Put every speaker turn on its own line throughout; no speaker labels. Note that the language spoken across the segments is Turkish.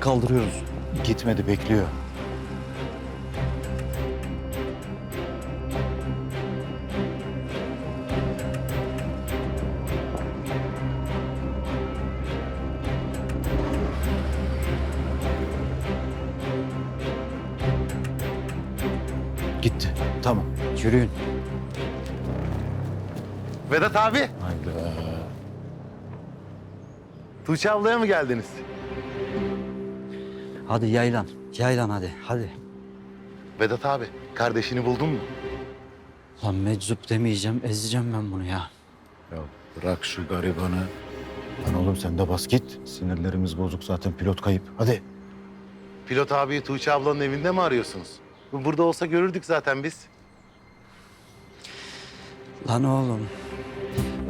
Kızı kaldırıyoruz.
Gitmedi bekliyor. Gitti. Tamam.
Yürüyün.
Vedat abi,
Hayda.
Tuğçe ablaya mı geldiniz?
Hadi yaylan. Yaylan hadi. Hadi.
Vedat abi, kardeşini buldun mu?
Lan meczup demeyeceğim. Ezeceğim ben bunu ya.
Ya bırak şu garibanı. Lan oğlum sen de bas git. Sinirlerimiz bozuk zaten pilot kayıp. Hadi.
Pilot abiyi Tuğçe ablanın evinde mi arıyorsunuz? Burada olsa görürdük zaten biz.
Lan oğlum.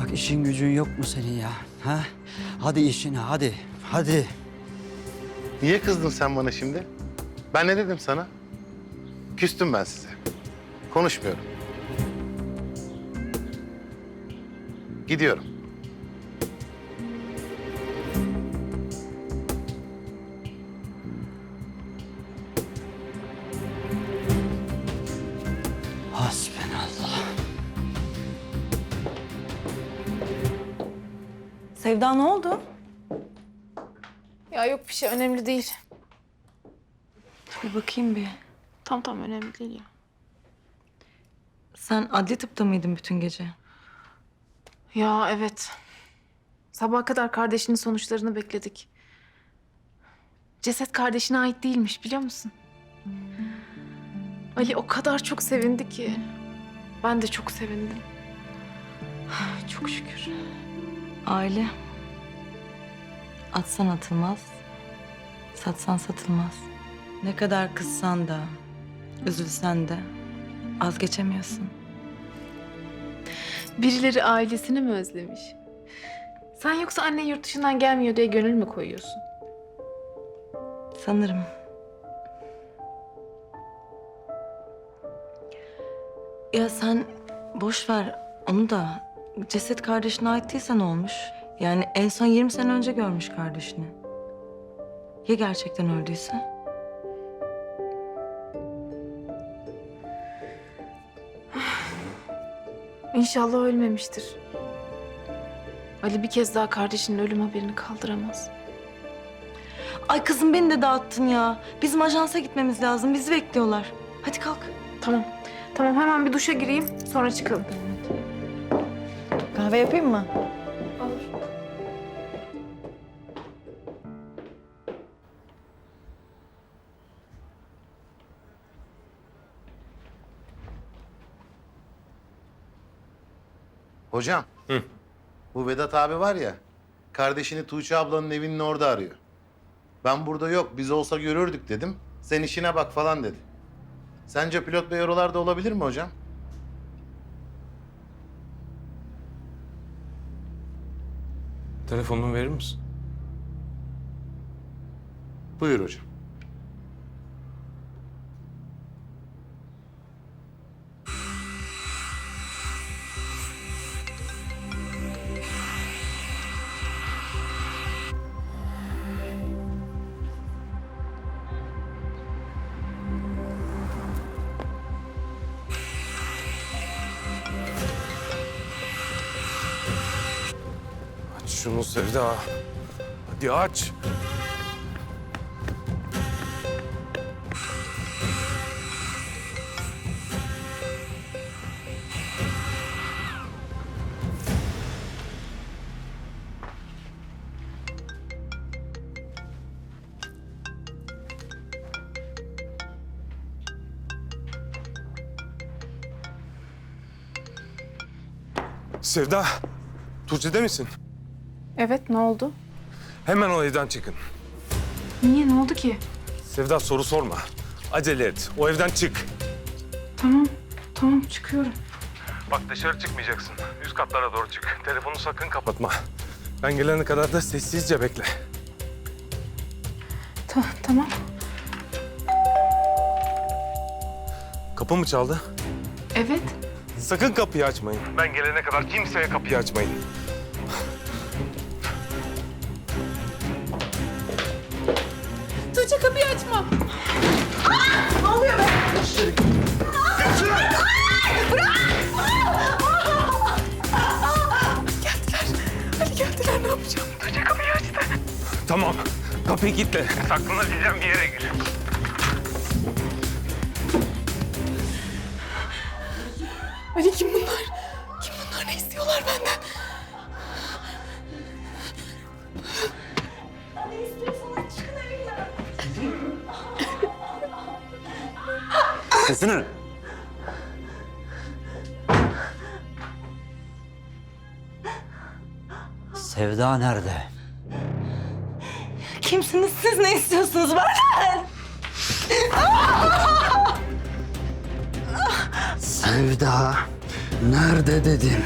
Bak işin gücün yok mu senin ya? Ha? Hadi işine hadi. Hadi.
Niye kızdın sen bana şimdi? Ben ne dedim sana? Küstüm ben size. Konuşmuyorum. Gidiyorum.
Hasbinallah.
Sevda ne oldu?
Ya yok bir şey önemli değil.
Bir bakayım bir.
Tam tam önemli değil ya.
Sen adli tıpta mıydın bütün gece?
Ya evet. Sabaha kadar kardeşinin sonuçlarını bekledik. Ceset kardeşine ait değilmiş biliyor musun? Ali o kadar çok sevindi ki. Ben de çok sevindim. Çok şükür.
Aile. Atsan atılmaz. Satsan satılmaz. Ne kadar kızsan da, üzülsen de vazgeçemiyorsun.
Birileri ailesini mi özlemiş? Sen yoksa annen yurt dışından gelmiyor diye gönül mü koyuyorsun?
Sanırım. Ya sen boş ver onu da. Ceset kardeşine ait değilse ne olmuş? Yani en son 20 sene önce görmüş kardeşini. Ya gerçekten öldüyse?
İnşallah ölmemiştir. Ali bir kez daha kardeşinin ölüm haberini kaldıramaz.
Ay kızım beni de dağıttın ya. Bizim ajansa gitmemiz lazım. Bizi bekliyorlar. Hadi kalk.
Tamam. Tamam hemen bir duşa gireyim sonra çıkalım.
Kahve yapayım mı?
Hocam. Bu Vedat abi var ya, kardeşini Tuğçe ablanın evinin orada arıyor. Ben burada yok, biz olsa görürdük dedim. Sen işine bak falan dedi. Sence pilot bey oralarda olabilir mi hocam?
Telefonumu verir misin?
Buyur hocam.
şunu Sevda. Hadi aç. Sevda, Tuğçe'de misin?
Evet ne oldu?
Hemen o evden çıkın.
Niye ne oldu ki?
Sevda soru sorma. Acele et. O evden çık.
Tamam tamam çıkıyorum.
Bak dışarı çıkmayacaksın. Üst katlara doğru çık. Telefonu sakın kapatma. Ben gelene kadar da sessizce bekle.
Ta- tamam.
Kapı mı çaldı?
Evet.
Sakın kapıyı açmayın. Ben gelene kadar kimseye kapıyı açmayın. Tamam. Kapıyı kilitle. Saklanabileceğim bir yere gir.
Ali kim bunlar? Kim bunlar ne istiyorlar benden?
Sesini. Sevda nerede?
Kimsiniz siz? Ne istiyorsunuz benden?
Sevda nerede dedim.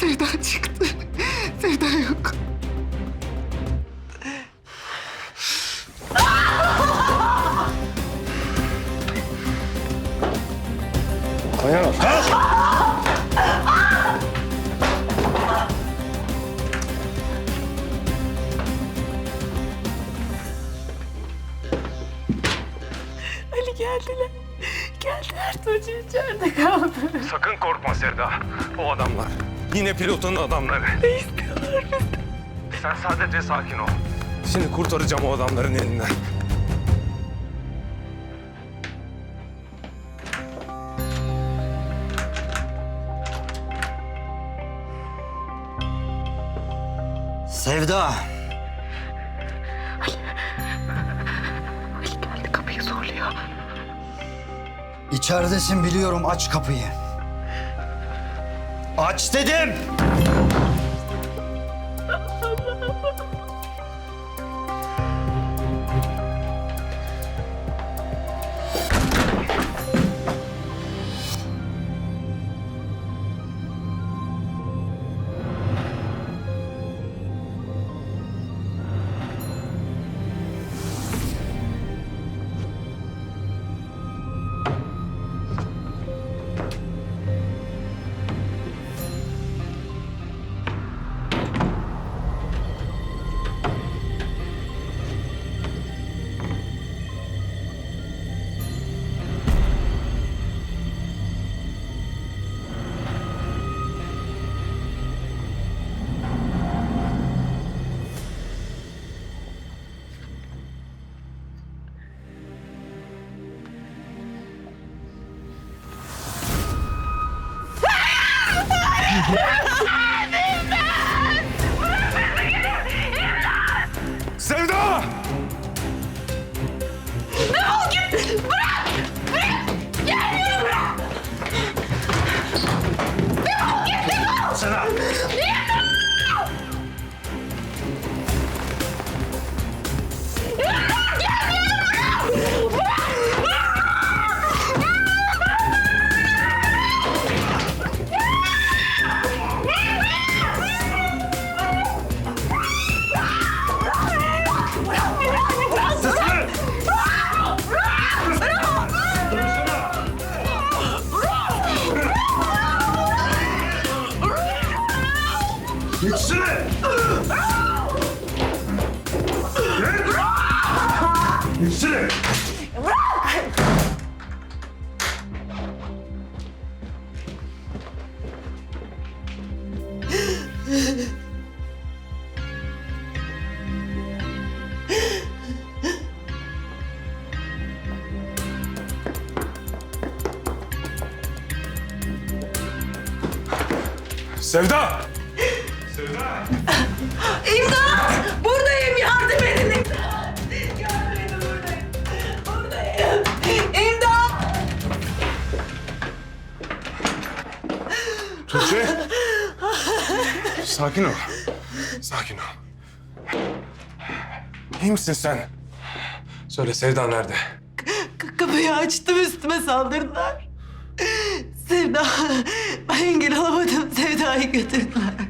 Sevda çıktı. Sevda yok. Ali geldiler. Geldiler Tuğçe içeride kaldı.
Sakın korkma Sevda. O adamlar. Yine pilotun adamları. Ne istiyorlar Sen sadece sakin ol. Şimdi kurtaracağım o adamların elinden.
Sevda.
Ali geldi kapıyı zorluyor.
İçeridesin biliyorum aç kapıyı. Aç dedim. Yeah.
Sevda! Sevda!
İmdat! Buradayım yardım edin imdat! Yardım edin buradayım. Buradayım. İmdat! Tuğçe!
Sakin ol. Sakin ol. İyi misin sen? Söyle Sevda nerede?
K kapıyı açtım üstüme saldırdılar. Sevda ben engel alamadım. Sevda'yı götürdüler.